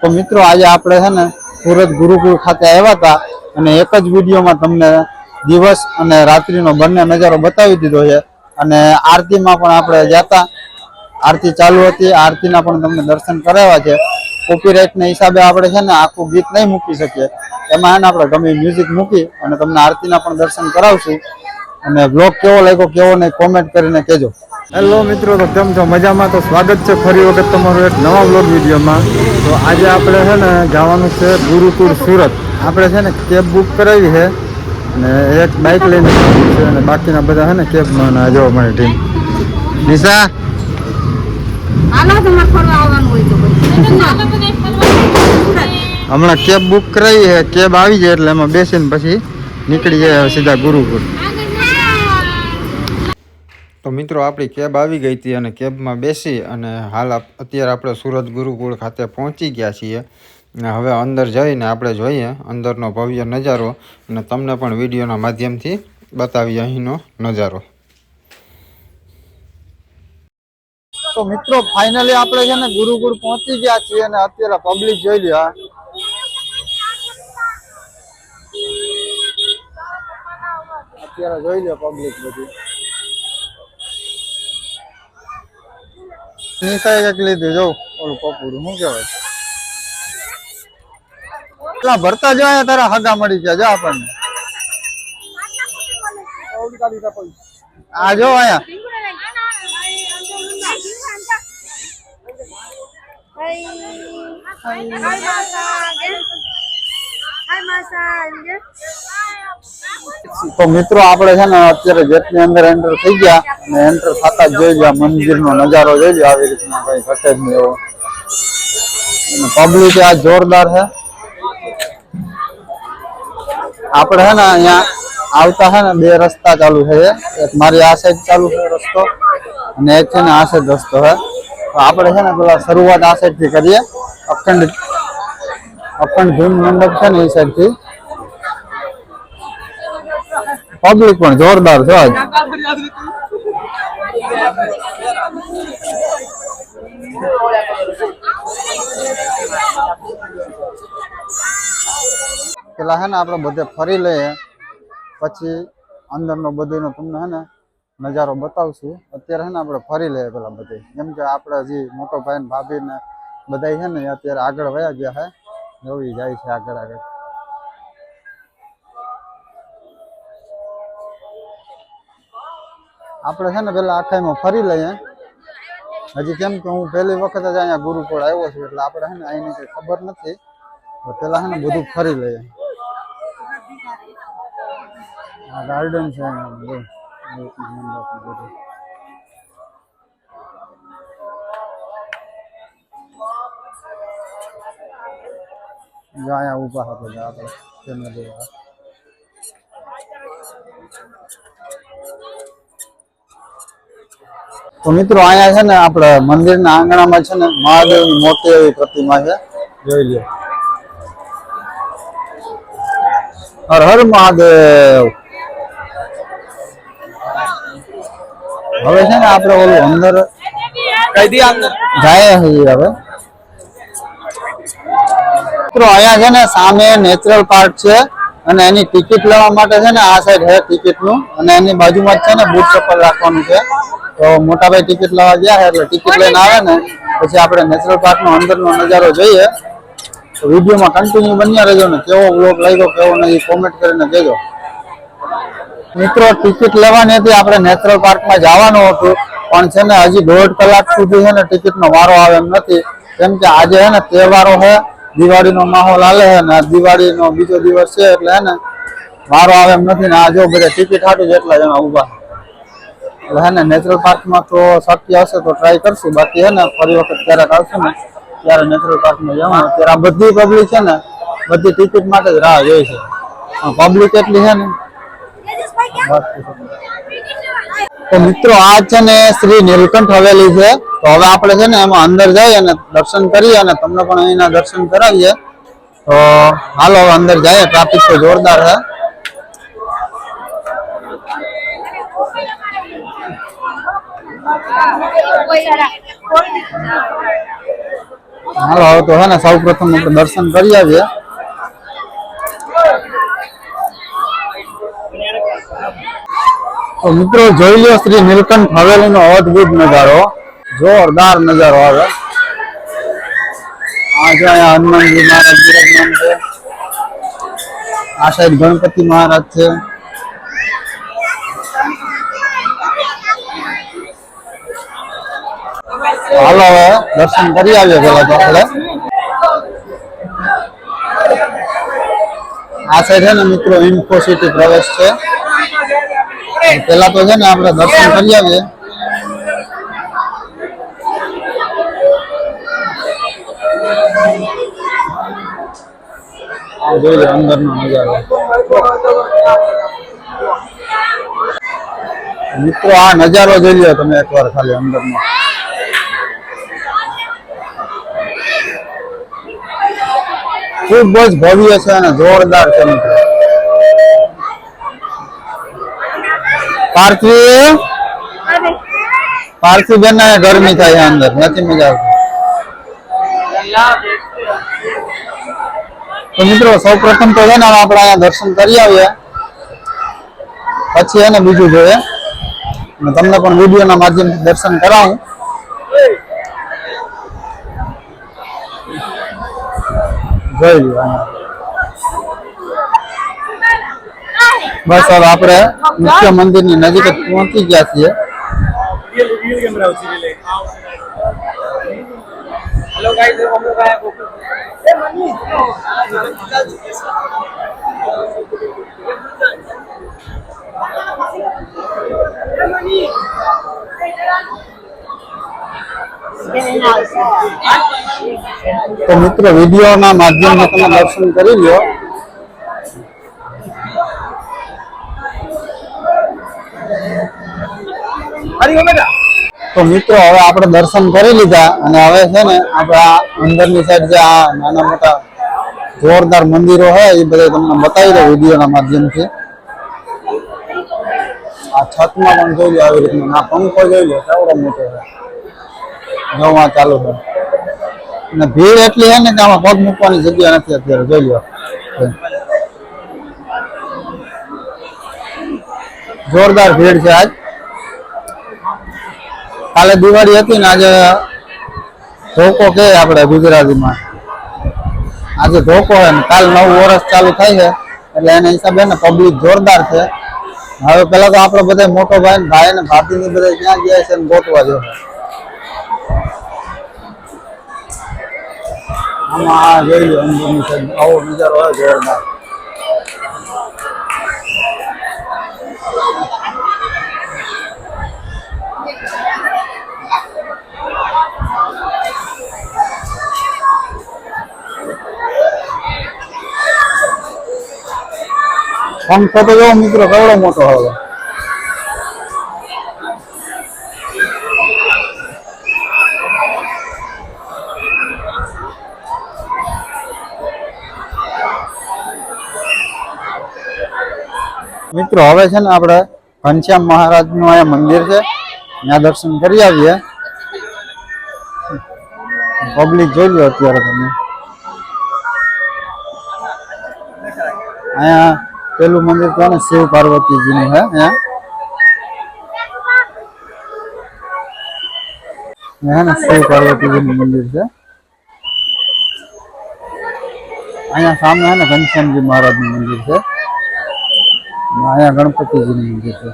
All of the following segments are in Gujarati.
તો મિત્રો આજે આપણે છે ને સુરત ગુરુકુળ ખાતે આવ્યા હતા અને એક જ વિડીયોમાં તમને દિવસ અને રાત્રિનો બંને નજારો બતાવી દીધો છે. અને આરતીમાં પણ આપણે જતા આરતી ચાલુ હતી. આરતીના પણ તમને દર્શન કરાવ્યા છે. કોપીરાઇટના હિસાબે આપણે છે ને આખું ગીત નહીં મૂકી શકીએ. એમાં એને આપણે ગમે મ્યુઝિક મૂકી અને તમને આરતીના પણ દર્શન કરાવશું. અને બ્લોગ કેવો લાગ્યો, કેવો નહીં કોમેન્ટ કરીને કહેજો. હેલો મિત્રો. તો કેમ છો? મજામાં? તો સ્વાગત છે ફરી વખત તમારું એક નવા બ્લોગ વિડીયોમાં. તો આજે આપણે છે ને જવાનું છે ગુરુકુળ સુરત. આપણે છે ને કેબ બુક કરાવી છે અને એક બાઇક લઈને છે અને બાકીના બધા છે ને કેબમાં ને જો અમારી ટીમ નિશા? હમણાં કેબ બુક કરાવી છે. કેબ આવી જાય એટલે એમાં બેસીને પછી નીકળી જાય સીધા ગુરુકુળ. તો મિત્રો આપણી કેબ આવી ગઈ હતી અને કેબમાં બેસી અને હાલ અત્યારે આપણે સુરત ગુરુકુળ ખાતે પહોંચી ગયા છીએ. હવે અંદર જઈને આપણે જોઈએ અંદરનો ભવ્ય નજારો અને તમને પણ વિડીયોના માધ્યમથી બતાવીએ અહીંનો નજારો. તો મિત્રો ફાઇનલી આપણે છે ને ગુરુકુળ પહોંચી ગયા છીએ અને અત્યારે પબ્લિક જોઈ લ્યો અત્યારે જોઈ લ્યો પબ્લિક બધી. નિશાએ કંઈક લીધું. જો, ઓલું કપૂરું શું કહેવાય? પેલા ભરતા જો આયા તારા હગા મળી ગયા, જા આપણને. આ જો આયા તો મિત્રો, આપણે છે ને અત્યારે ગેટની અંદર એન્ટર થઈ ગયા અને એન્ટર થતા જ જોઈ ગયા, મંદિરનો નજારો જોઈ લો આવી રીતના કઈ ઘટે જ નહીં એવો. પબ્લિક આ જોરદાર છે. આપણે છે ને અહીંયા આવતા છે ને બે રસ્તા ચાલુ છે એક મારી આ સાઈડ ચાલુ છે રસ્તો અને એક છે ને આ સાઈડ રસ્તો છે. તો આપણે છે ને પેલા શરૂઆત આ સાઈડથી કરીએ. અખંડ અખંડ ધૂન મંડપ છે ને એ સાઈડથી. પબ્લિક પણ જોરદાર છે પેલા હે ને આપણે બધે ફરી લઈએ. પછી અંદરનો બધીનો તમને હે ને નજારો બતાવશું. અત્યારે હે ને આપણે ફરી લઈએ પેલા બધે. જેમ કે આપણે હજી મોટો ભાઈ ને ભાભી ને બધા છે ને અત્યારે આગળ વયા ગયા છે જોઈ જાય છે આગળ આગળ. આપણે છે ને પેલા આખાઈમાં ફરી લઈએ. હજી કેમ કે હું પહેલી વખત જ અહીંયા ગુરુકુળ આવ્યો છું, એટલે આપણે છે ને અહીંની કઈ ખબર નથી. પેલા છે ને બધું ફરી લઈએ. આ ગાર્ડન છે બધું. જો, અહીંયા ઊભા હતા આપણે. કેમ વાળા તો મિત્રો અહીંયા છે ને આપણે મંદિરના આંગણામાં છે ને મહાદેવની મોટી એવી પ્રતિમા છે. જોઈ લ્યો. હર હર મહાદેવ. હવે છે ને આપણે ઓલું અંદર જાય છીએ હવે. મિત્રો અહીંયા છે ને સામે નેચરલ પાર્ક છે અને એની ટિકિટ લેવા માટે છે ને આ સાઈડ છે ટિકિટનું અને એની બાજુમાં છે ને બૂટ ચપ્પલ રાખવાનું છે. તો મોટા ભાઈ ટિકિટ લેવા ગયા છે એટલે ટિકિટ લઈને આવે ને પછી આપણે નેચરલ પાર્ક નો અંદરનો નજારો જોઈએ. તો વિડીયોમાં કન્ટિન્યુ બન્યા રહેજો ને કેવો બ્લોગ લાગ્યો કેવો નહીં કોમેન્ટ કરીને કહેજો. મિત્રો ટિકિટ લેવાની હતી આપણે નેચરલ પાર્કમાં જવાનું હતું પણ છે ને હજી દોઢ કલાક સુધી છે ને ટિકિટનો વારો આવે એમ નથી. કેમ કે આજે છે ને તહેવારો છે દિવાળીનો માહોલ હાલે છે ને દિવાળીનો બીજો દિવસ છે એટલે હે ને વારો આવે એમ નથી ને આ જો બધા ટિકિટ હાટું જ એટલા જણા ઊભા. હે ને નેચરલ પાર્કમાં તો શક્ય હશે તો ટ્રાય કરશું. બાકી હે ને, ફરી વખત ક્યારેક આવશું ને, ત્યારે નેચરલ પાર્કમાં જવાનું. અત્યારે આ બધી પબ્લિક છે ને, બધી ટિકિટ માટે જ રાહ જોઈ છે. પબ્લિક એટલી છે ને. તો મિત્રો, આ છે ને શ્રી નીલકંઠ હવેલી છે. તો હવે આપણે છે ને એમાં અંદર જઈ અને દર્શન કરીએ અને તમને પણ અહીંના દર્શન કરાવીએ. તો હાલો અંદર જઈએ. ટ્રાફિક તો જોરદાર છે. હાલો, હવે તો હે ને સૌ પ્રથમ આપણે દર્શન કરી આવીએ. મિત્રો, જોઈ લો શ્રી નીલકંઠ હવેલી નો અદ્ભુત નજારો. જોરદાર નજારો આવે. આ જો હનુમાનજી મહારાજ બિરાજમાન છે. આ સાઈડ ગણપતિ મહારાજ છે. હાલો, હવે દર્શન કરી આવીએ પેલા તો આપણે. આ સાઈડ છે ને મિત્રો ઇન્ફોસિટી પ્રવેશ છે. પેલા તો છે ને આપણે દર્શન કરી આવીએ. જોઈ લો, અંદરનો નજારો. મિત્રો, આ નજારો જોઈ લો તમે એકવાર ખાલી અંદરનો. ખૂબ જ ભવ્ય છે અને જોરદાર છે. મિત્રો પાર્થિવ? પાર્થિવ બેન ને ગરમી થાય છે અંદર. નથી મજા આવતી. તો મિત્રો સૌ પ્રથમ તો છે ને હવે આપણે અહીંયા દર્શન કરી આવીએ. પછી એને બીજું જોઈએ. અને તમને પણ વિડીયોના માધ્યમથી દર્શન કરાવું. જોઈ લેવાના બસ હવે આપણે મુખ્ય મંદિરની નજીક જ પહોંચી ગયા છીએ. હેલો ગાઈસ તો મિત્રો વિડીયોના માધ્યમથી તમે દર્શન કરી લો તો મિત્રો હવે આપણે દર્શન કરી લીધા અને હવે છે ને આપણે આ અંદરની સાઈડ જે આ નાના મોટા જોરદાર મંદિરો હોય એ બધા તમને બતાવી દો વિડીયોના માધ્યમથી. આ છતમાં પણ જોઈ લો આવી રીતનું. ના પંખો જોઈ લો કેવડો મોટો છે. જોવા ચાલુ છે. અને ભીડ એટલી હે ને કે આમાં પગ મૂકવાની જગ્યા નથી અત્યારે, જોઈ લો. જોરદાર ભીડ છે આજ. કાલે દિવાળી હતી ને આજે ધોકો કે આપણે ગુજરાતીમાં? આજે ધોકો છે ને કાલ નવું વર્ષ ચાલુ થાય છે, એટલે એના હિસાબે ને પબ્લિક જોરદાર છે. હવે પેલા તો આપણે બધા મોટો ભાઈ ભાઈ ને ભાભી ની બધા ક્યાં ગયા છે ગોતવા જો આમાં આ જોઈ આવો નજારો હોય જોરદાર પંખો તો જો મિત્રો કેવડો મોટો હવે મિત્રો, હવે છે ને આપણે ઘનશ્યામ મહારાજનું અહીંયા મંદિર છે. ત્યાં દર્શન કરી આવીએ. પબ્લિક જોઈ લો અત્યારે તમે. અહીંયા પેલું મંદિર તો ને શિવ પાર્વતીજી નું હે અહીંયા. અહીંયા ને શિવ પાર્વતીજી નું મંદિર છે. અહીંયા સામે હે ને ઘનશ્યામજી મહારાજનું મંદિર છે. અને અહીંયા ગણપતિજીની મંદિર છે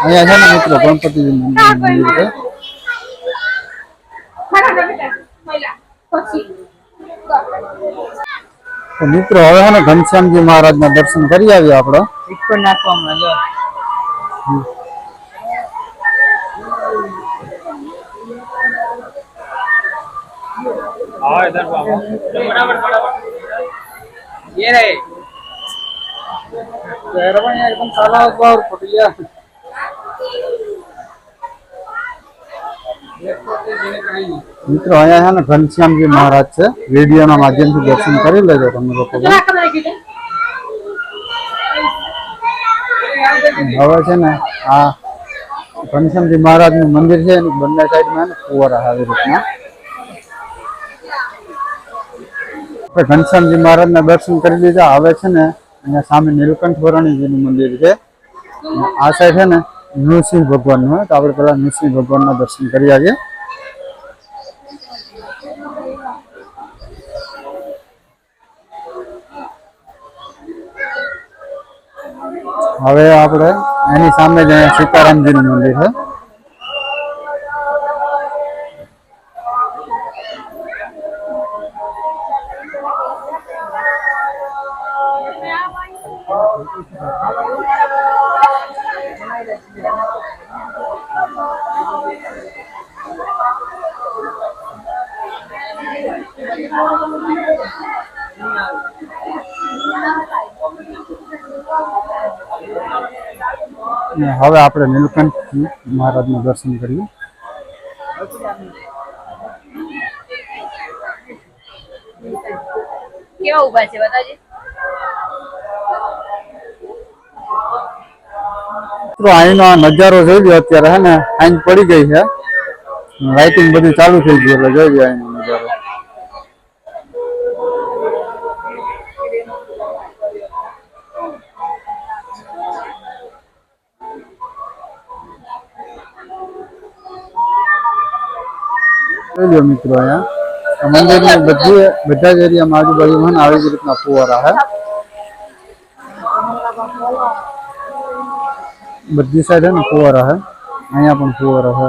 અહીંયા છે ને મિત્રો ગણપતિજી મંદિર મંદિર છે. તો મિત્રો હવે છે ને ઘનશ્યામજી મહારાજ ના દર્શન કરી આવીએ આપડે નાખવા हाँ इधर बाबा बराबर बराबर ये रहे एकदम काला और फट गया મિત્રો અહીંયા છે ને ઘનશ્યામજી મહારાજ છે વિડીયોના માધ્યમથી દર્શન કરી લેજો તમે લોકો પણ. હવે છે ને આ ઘનશ્યામજી મહારાજનું મંદિર છે એની બંને સાઈડમાં ને ફુવારા છે આવી રીતના આપણે ઘનશ્યામજી મહારાજના દર્શન કરી લીધા હવે છે ને અહીંયા સામે નીલકંઠ વરાણીજીનું મંદિર છે. આ સાઈડ છે ને, નૃસિંહ ભગવાનનું હોય તો આપણે પેલા નૃસિંહ ભગવાનના દર્શન કરી આવીએ. હવે આપણે એની સામે જ અહીંયા સીતારામજીનું મંદિર છે. અને હવે આપણે નીલકંઠ મહારાજનું દર્શન કરીએ. કેવા ઊભા છે? બતાજી મિત્રો અહીંનો આ નજારો જોઈ લો અત્યારે, હે ને? આઈન પડી ગઈ છે. લાઇટિંગ બધું ચાલુ થઈ ગયું એટલે જોઈ લો અહીંનો નજારો. જોઈ લો મિત્રો અહીંયા. આ મંદિરની બધી, બધા જ એરિયામાં આજુબાજુમાં ને આવી જ રીતના ફુવારા છે બધી સાઈડ હે ને ફુવારા હે. અહીંયા પણ ફુવારા હે.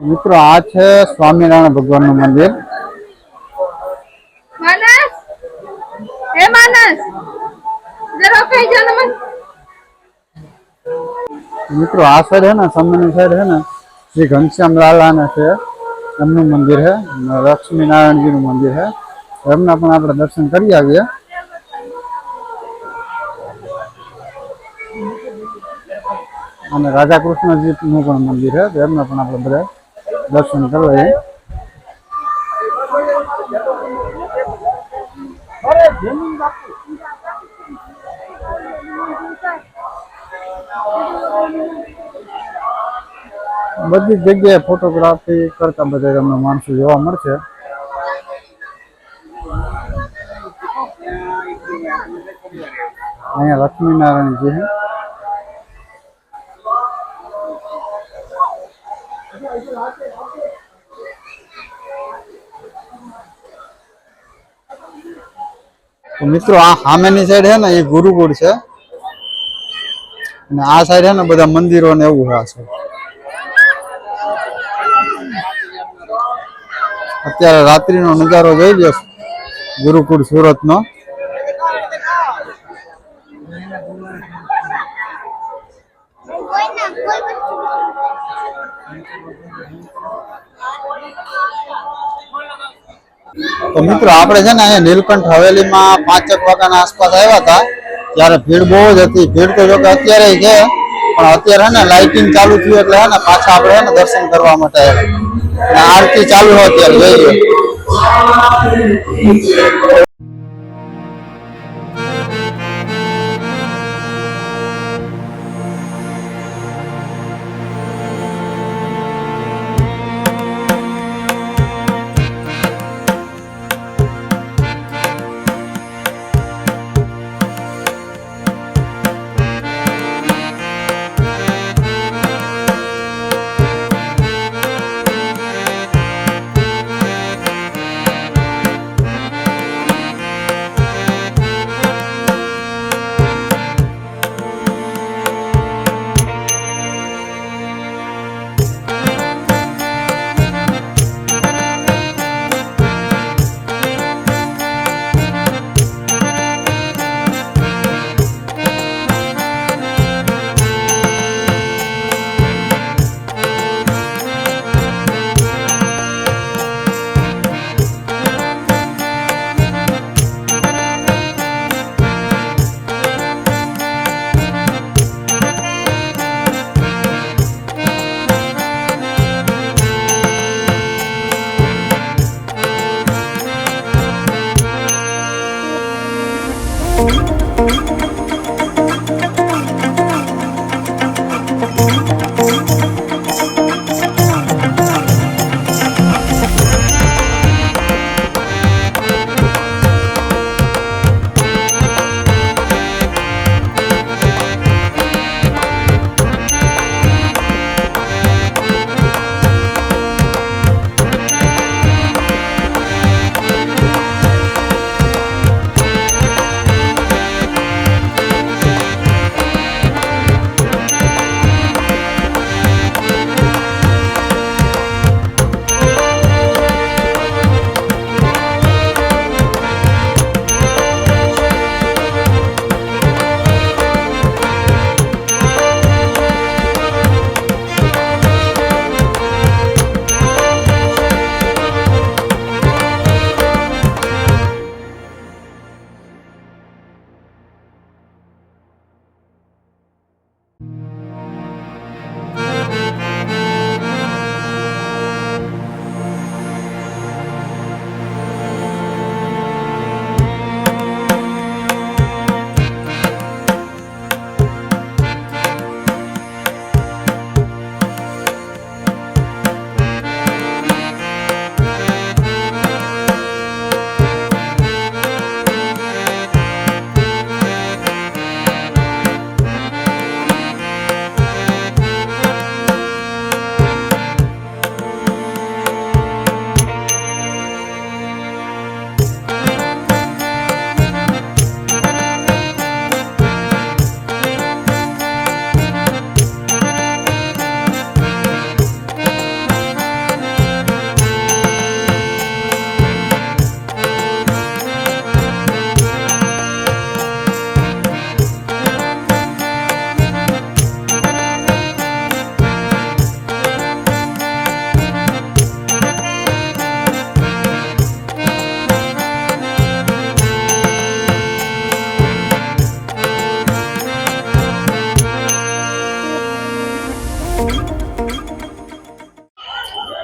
મિત્રો આ છે સ્વામિનારાયણ ભગવાનનું મંદિર. માનસ! હે માનસ! જરા કઈ જાને મન. મિત્રો આ સાઈડ હે ને સામેની સાઈડ હે ને શ્રી ઘનશ્યામ લાલાને છે. એમનું મંદિર છે. લક્ષ્મીનારાયણજીનું મંદિર છે. એમના પણ આપણે દર્શન કરી આવીએ. અને રાધા કૃષ્ણજીનું પણ મંદિર છે. એમના પણ આપણે બધા દર્શન કરી બધી જગ્યાએ ફોટોગ્રાફી કરતા બધા તમને માણસો જોવા મળશે. અહીંયા લક્ષ્મીનારાયણજી છે તો મિત્રો આ સામેની સાઈડ છે ને, એ ગુરુકુળ છે. અને આ સાઈડ છે ને, બધા મંદિરો ને એવું છે. અત્યારે રાત્રિનો નજારો જોઈ લો ગુરુકુળ સુરતનો. તો મિત્રો, આપણે છે ને અહીંયા નીલકંઠ હવેલીમાં પાંચેક વાગ્યાના આસપાસ આવ્યા હતા. ત્યારે ભીડ બહુ જ હતી. ભીડ તો જોકે અત્યારે છે, પણ અત્યારે ને લાઇટિંગ ચાલુ થયું એટલે ને પાછા આપણે દર્શન કરવા માટે આવ્યા. અને આરતી ચાલુ હોય અત્યારે જોઈએ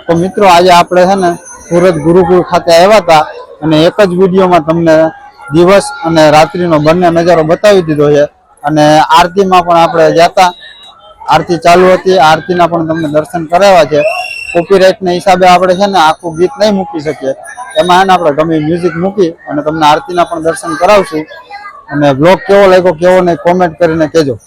તો મિત્રો આજે આપણે છે ને સુરત ગુરુકુળ ખાતે આવ્યા હતા અને એક જ વિડીયોમાં તમને દિવસ અને રાત્રિનો બંને નજારો બતાવી દીધો છે. અને આરતીમાં પણ આપણે જતા આરતી ચાલુ હતી. આરતીના પણ તમને દર્શન કરાવ્યા છે. કોપીરાઇટના હિસાબે આપણે છે ને આખું ગીત નહીં મૂકી શકીએ. એમાં એને આપણે ગમે મ્યુઝિક મૂકી અને તમને આરતીના પણ દર્શન કરાવશું. અને બ્લોગ કેવો લાગ્યો, કેવો નહીં કોમેન્ટ કરીને કહેજો.